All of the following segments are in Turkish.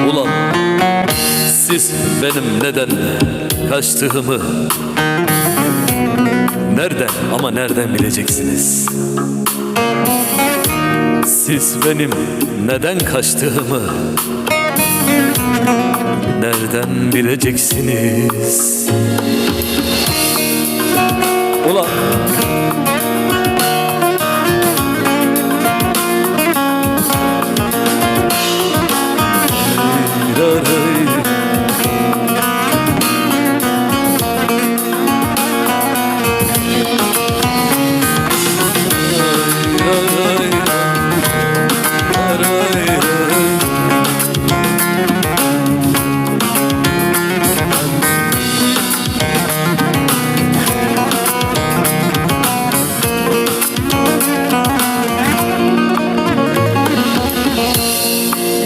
Ulan siz benim neden kaçtığımı Nereden ama nereden bileceksiniz? Siz benim neden kaçtığımı Nereden bileceksiniz? Ulan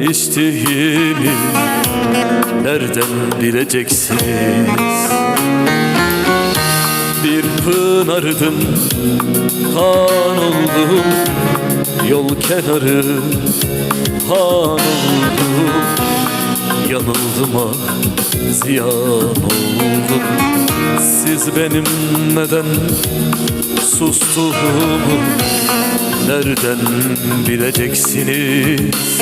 içtiğimi Nereden bileceksiniz? Bir pınardım kan oldum Yol kenarı han oldum. Yanıldım ah ziyan oldum. Siz benim neden sustuğumu Nereden bileceksiniz